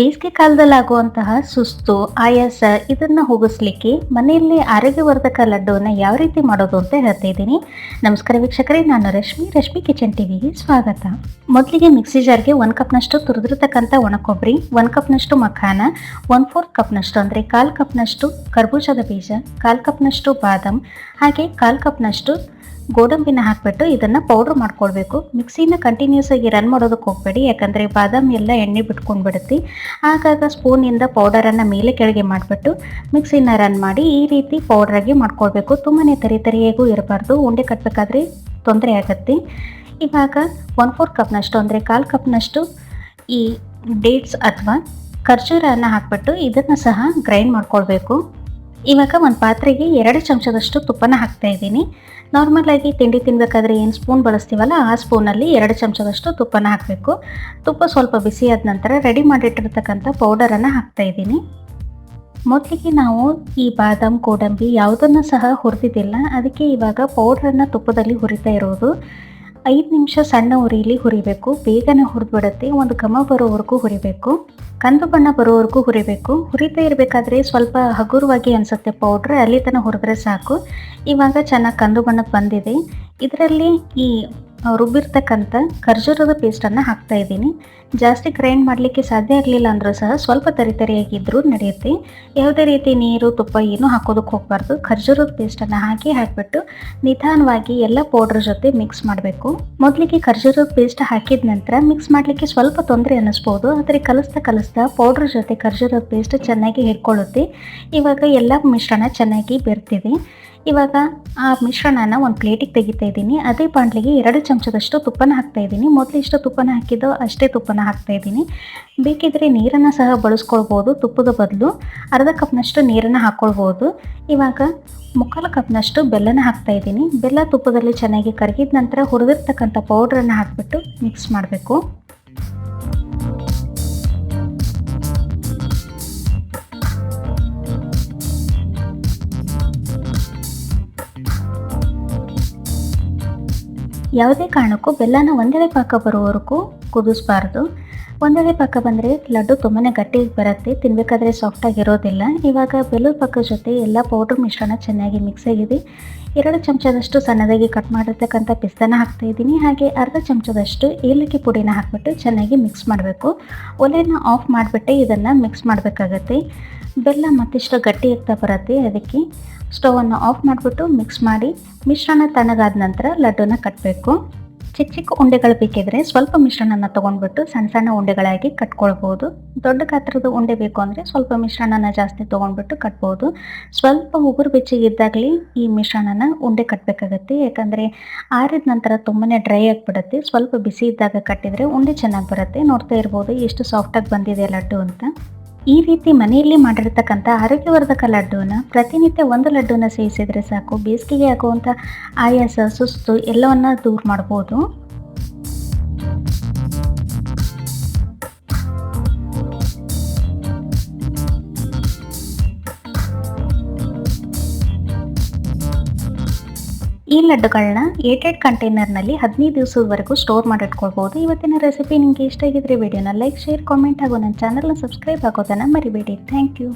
ಬೇಸಿಗೆ ಕಾಲದಲ್ಲಿ ಆಗುವಂತಹ ಸುಸ್ತು, ಆಯಾಸ ಇದನ್ನ ಹೋಗಿಸ್ಲಿಕ್ಕೆ ಮನೆಯಲ್ಲಿ ಆರೋಗ್ಯವರ್ಧಕ ಲಡ್ಡುವನ್ನ ಯಾವ ರೀತಿ ಮಾಡೋದು ಅಂತ ಹೇಳ್ತಾ ಇದ್ದೀನಿ. ನಮಸ್ಕಾರ ವೀಕ್ಷಕರೇ, ನಾನು ರಶ್ಮಿ. ರಶ್ಮಿ ಕಿಚನ್ ಟಿವಿಗೆ ಸ್ವಾಗತ. ಮೊದಲಿಗೆ ಮಿಕ್ಸಿ ಜಾರ್ಗೆ ಒಂದು ಕಪ್ನಷ್ಟು ತುರಿದಿರ್ತಕ್ಕಂಥ ಒಣಕೊಬ್ಬರಿ, ಒಂದು ಕಪ್ನಷ್ಟು ಮಖಾನ ಒನ್ ಫೋರ್ತ್ ಕಪ್ನಷ್ಟು ಅಂದರೆ ಕಾಲು ಕಪ್ನಷ್ಟು ಕರ್ಬೂಜದ ಬೀಜ, ಕಾಲು ಕಪ್ನಷ್ಟು ಬಾದಾಮ್, ಹಾಗೆ ಕಾಲು ಕಪ್ನಷ್ಟು ಗೋಡಂಬಿನ ಹಾಕಿಬಿಟ್ಟು ಇದನ್ನ ಪೌಡರ್ ಮಾಡ್ಕೊಳ್ಬೇಕು. ಮಿಕ್ಸಿನ ಕಂಟಿನ್ಯೂಸ್ ಆಗಿ ರನ್ ಮಾಡೋದಕ್ಕೆ ಹೋಗಬೇಡಿ. ಯಾಕಂದ್ರೆ ಬಾದಾಮಿ ಎಲ್ಲ ಎಣ್ಣೆ ಬಿಟ್ಕೊಂಡು ಬಿಡುತ್ತೆ ಆಗಾಗ ಸ್ಪೂನಿಂದ ಪೌಡರನ್ನು ಮೇಲೆ ಕೆಳಗೆ ಮಾಡಿಬಿಟ್ಟು ಮಿಕ್ಸಿನ ರನ್ ಮಾಡಿ ಈ ರೀತಿ ಪೌಡ್ರಾಗಿ ಮಾಡ್ಕೊಳ್ಬೇಕು. ತುಂಬಾ ತರಿ ತರಿಯಾಗೂ ಇರಬಾರ್ದು. ಉಂಡೆ ಕಟ್ಟಬೇಕಾದ್ರೆ ತೊಂದರೆ ಆಗುತ್ತೆ. ಇವಾಗ ಒನ್ ಫೋರ್ ಕಪ್ನಷ್ಟು, ಅಂದರೆ ಕಾಲು ಕಪ್ನಷ್ಟು ಈ ಡೇಟ್ಸ್ ಅಥವಾ ಖರ್ಜೂರನ್ನು ಹಾಕ್ಬಿಟ್ಟು ಇದನ್ನು ಸಹ ಗ್ರೈಂಡ್ ಮಾಡ್ಕೊಳ್ಬೇಕು. ಇವಾಗ ಒಂದು ಪಾತ್ರೆಗೆ ಎರಡು ಚಮಚದಷ್ಟು ತುಪ್ಪನ ಹಾಕ್ತಾ ಇದ್ದೀನಿ. ನಾರ್ಮಲ್ ಆಗಿ ತಿಂಡಿ ತಿನ್ಬೇಕಾದ್ರೆ ಏನು ಸ್ಪೂನ್ ಬಳಸ್ತೀವಲ್ಲ, ಆ ಸ್ಪೂನಲ್ಲಿ ಎರಡು ಚಮಚದಷ್ಟು ತುಪ್ಪನ ಹಾಕಬೇಕು. ತುಪ್ಪ ಸ್ವಲ್ಪ ಬಿಸಿ ಆದ ನಂತರ ರೆಡಿ ಮಾಡಿಟ್ಟಿರ್ತಕ್ಕಂಥ ಪೌಡರನ್ನು ಹಾಕ್ತಾ ಇದ್ದೀನಿ. ಮೊದಲಿಗೆ ನಾವು ಈ ಬಾದಾಮ್, ಗೋಡಂಬಿ ಯಾವುದನ್ನು ಸಹ ಹುರಿದಿದ್ದಿಲ್ಲ, ಅದಕ್ಕೆ ಇವಾಗ ಪೌಡ್ರನ್ನು ತುಪ್ಪದಲ್ಲಿ ಹುರಿತಾ ಇರೋದು. ಐದು ನಿಮಿಷ ಸಣ್ಣ ಉರಿಯಲ್ಲಿ ಹುರಿಬೇಕು. ಬೇಗನೆ ಹುರಿದ್ಬಿಡುತ್ತೆ. ಒಂದು ಘಮ ಬರೋವರೆಗೂ ಹುರಿಬೇಕು. ಕಂದು ಬಣ್ಣ ಬರೋವರೆಗೂ ಹುರಿಬೇಕು. ಹುರಿತಾ ಇರಬೇಕಾದ್ರೆ ಸ್ವಲ್ಪ ಹಗುರವಾಗಿ ಅನಿಸುತ್ತೆ ಪೌಡ್ರ್ ಅಲ್ಲಿ ತನಕ ಹುರಿದ್ರೆ ಸಾಕು. ಇವಾಗ ಚೆನ್ನಾಗಿ ಕಂದು ಬಣ್ಣಕ್ಕೆ ಬಂದಿದೆ. ಇದರಲ್ಲಿ ಈ ರುಬ್ಬಿರ್ತಕ್ಕಂಥ ಖರ್ಜೂರದ ಪೇಸ್ಟನ್ನು ಹಾಕ್ತಾ ಇದ್ದೀನಿ. ಜಾಸ್ತಿ ಗ್ರೈಂಡ್ ಮಾಡಲಿಕ್ಕೆ ಸಾಧ್ಯ ಆಗಲಿಲ್ಲ ಅಂದರೂ ಸಹ ಸ್ವಲ್ಪ ತರಿ ತರಿಯಾಗಿದ್ದರೂ ನಡೆಯುತ್ತೆ. ಯಾವುದೇ ರೀತಿ ನೀರು, ತುಪ್ಪ ಏನು ಹಾಕೋದಕ್ಕೆ ಹೋಗಬಾರ್ದು. ಖರ್ಜೂರದ ಪೇಸ್ಟನ್ನು ಹಾಕಿ ಹಾಕಿಬಿಟ್ಟು ನಿಧಾನವಾಗಿ ಎಲ್ಲ ಪೌಡ್ರ್ ಜೊತೆ ಮಿಕ್ಸ್ ಮಾಡಬೇಕು. ಮೊದಲಿಗೆ ಖರ್ಜೂರದ ಪೇಸ್ಟ್ ಹಾಕಿದ ನಂತರ ಮಿಕ್ಸ್ ಮಾಡಲಿಕ್ಕೆ ಸ್ವಲ್ಪ ತೊಂದರೆ ಅನ್ನಿಸ್ಬೋದು. ಆದರೆ ಕಲಿಸ್ತಾ ಕಲಿಸ್ತಾ ಪೌಡ್ರ್ ಜೊತೆ ಖರ್ಜೂರದ ಪೇಸ್ಟ್ ಚೆನ್ನಾಗಿ ಹಿಡ್ಕೊಳ್ಳುತ್ತೆ. ಇವಾಗ ಎಲ್ಲ ಮಿಶ್ರಣ ಚೆನ್ನಾಗಿ ಬೆರ್ತಿದೆ ಇವಾಗ ಆ ಮಿಶ್ರಣನ ಒಂದು ಪ್ಲೇಟಿಗೆ ತೆಗಿತಾ ಇದ್ದೀನಿ. ಅದೇ ಪಾಂಡ್ಲಿಗೆ ಎರಡು ಚಮಚದಷ್ಟು ತುಪ್ಪನ ಹಾಕ್ತಾ ಇದ್ದೀನಿ. ಮೊದಲು ಇಷ್ಟು ತುಪ್ಪನ ಹಾಕಿದ್ದೋ ಅಷ್ಟೇ ತುಪ್ಪನ ಹಾಕ್ತಾ ಇದ್ದೀನಿ. ಬೇಕಿದ್ರೆ ನೀರನ್ನು ಸಹ ಬಳಸ್ಕೊಳ್ಬೋದು ತುಪ್ಪದ ಬದಲು. ಅರ್ಧ ಕಪ್ನಷ್ಟು ನೀರನ್ನು ಹಾಕ್ಕೊಳ್ಬೋದು ಇವಾಗ ಮುಕ್ಕಾಲು ಕಪ್ನಷ್ಟು ಬೆಲ್ಲನ ಹಾಕ್ತಾ ಇದ್ದೀನಿ. ಬೆಲ್ಲ ತುಪ್ಪದಲ್ಲಿ ಚೆನ್ನಾಗಿ ಕರಗಿದ ನಂತರ ಹುರಿದಿರ್ತಕ್ಕಂಥ ಪೌಡ್ರನ್ನು ಹಾಕಿಬಿಟ್ಟು ಮಿಕ್ಸ್ ಮಾಡಬೇಕು. ಯಾವುದೇ ಕಾರಣಕ್ಕೂ ಬೆಲ್ಲನ ಒಂದೆಡೆ ಪಾಕ ಬರುವವರೆಗೂ ಕುದಿಸ್ಬಾರ್ದು. ಒಂದೆಳೆ ಪಕ್ಕ ಬಂದರೆ ಲಡ್ಡು ತುಂಬಾ ಗಟ್ಟಿ ಬರುತ್ತೆ ತಿನ್ನಬೇಕಾದ್ರೆ ಸಾಫ್ಟ್ ಆಗಿರೋದಿಲ್ಲ ಇವಾಗ ಬೆಲ್ಲದ ಪಕ್ಕ ಜೊತೆ ಎಲ್ಲ ಪೌಡ್ರ್ ಮಿಶ್ರಣ ಚೆನ್ನಾಗಿ ಮಿಕ್ಸ್ ಆಗಿದೆ. ಎರಡು ಚಮಚದಷ್ಟು ಸಣ್ಣದಾಗಿ ಕಟ್ ಮಾಡಿರ್ತಕ್ಕಂಥ ಪಿಸ್ತಾನ ಹಾಕ್ತಾ ಇದ್ದೀನಿ. ಹಾಗೆ ಅರ್ಧ ಚಮಚದಷ್ಟು ಏಲಕ್ಕಿ ಪುಡಿನ ಹಾಕ್ಬಿಟ್ಟು ಚೆನ್ನಾಗಿ ಮಿಕ್ಸ್ ಮಾಡಬೇಕು. ಒಲೆನ ಆಫ್ ಮಾಡಿಬಿಟ್ಟು ಇದನ್ನು ಮಿಕ್ಸ್ ಮಾಡಬೇಕಾಗತ್ತೆ. ಬೆಲ್ಲ ಮತ್ತಿಷ್ಟು ಗಟ್ಟಿ ಆಗ್ತಾ ಬರುತ್ತೆ. ಅದಕ್ಕೆ ಸ್ಟವನ್ನು ಆಫ್ ಮಾಡಿಬಿಟ್ಟು ಮಿಕ್ಸ್ ಮಾಡಿ ಮಿಶ್ರಣ ತಣ್ಣಗಾದ ನಂತರ ಲಡ್ಡುನ ಕಟ್ಟಬೇಕು ಚಿಕ್ಕ ಚಿಕ್ಕ ಉಂಡೆಗಳು ಬೇಕಿದ್ರೆ ಸ್ವಲ್ಪ ಮಿಶ್ರಣನ ತಗೊಂಡ್ಬಿಟ್ಟು ಸಣ್ಣ ಸಣ್ಣ ಉಂಡೆಗಳಾಗಿ ಕಟ್ಕೊಳ್ಬೋದು. ದೊಡ್ಡ ಗಾತ್ರದ ಉಂಡೆ ಬೇಕು ಅಂದರೆ ಸ್ವಲ್ಪ ಮಿಶ್ರಣನ ಜಾಸ್ತಿ ತಗೊಂಡ್ಬಿಟ್ಟು ಕಟ್ಬೋದು. ಸ್ವಲ್ಪ ಉಗುರು ಬೆಚ್ಚಗಿದ್ದಾಗಲೇ ಈ ಮಿಶ್ರಣನ ಉಂಡೆ ಕಟ್ಟಬೇಕಾಗತ್ತೆ ಯಾಕಂದರೆ ಆರಿದ ನಂತರ ತುಂಬಾ ಡ್ರೈ ಆಗಿಬಿಡುತ್ತೆ. ಸ್ವಲ್ಪ ಬಿಸಿ ಇದ್ದಾಗ ಕಟ್ಟಿದರೆ ಉಂಡೆ ಚೆನ್ನಾಗಿ ಬರುತ್ತೆ. ನೋಡ್ತಾ ಇರ್ಬೋದು ಎಷ್ಟು ಸಾಫ್ಟಾಗಿ ಬಂದಿದೆ ಲಡ್ಡು ಅಂತ. ಈ ರೀತಿ ಮನೆಯಲ್ಲಿ ಮಾಡಿರ್ತಕ್ಕಂಥ ಆರೋಗ್ಯವರ್ಧಕ ಲಡ್ಡುನ ಪ್ರತಿನಿತ್ಯ ಒಂದು ಲಡ್ಡುನ ಸೇವಿಸಿದರೆ ಸಾಕು, ಬೇಸಿಗೆಗೆ ಆಗುವಂಥ ಆಯಾಸ, ಸುಸ್ತು ಎಲ್ಲವನ್ನು ದೂರ ಮಾಡ್ಬೋದು. ಈ ಲಡ್ಡುಗಳನ್ನ ಏಟೆಡ್ ಕಂಟೈನರ್ನಲ್ಲಿ ಹದಿನೈದು ದಿವಸದವರೆಗೂ ಸ್ಟೋರ್ ಮಾಡಿಟ್ಕೊಳ್ಬೋದು. ಇವತ್ತಿನ ರೆಸಿಪಿ ನಿಮಗೆ ಇಷ್ಟ ಆಗಿದ್ರೆ ವಿಡಿಯೋನ ಲೈಕ್, ಶೇರ್, ಕಾಮೆಂಟ್ ಹಾಗೂ ನನ್ನ ಚಾನಲ್ನ ಸಬ್ಸ್ಕ್ರೈಬ್ ಆಗೋದನ್ನು ಮರಿಬೇಡಿ. Thank you.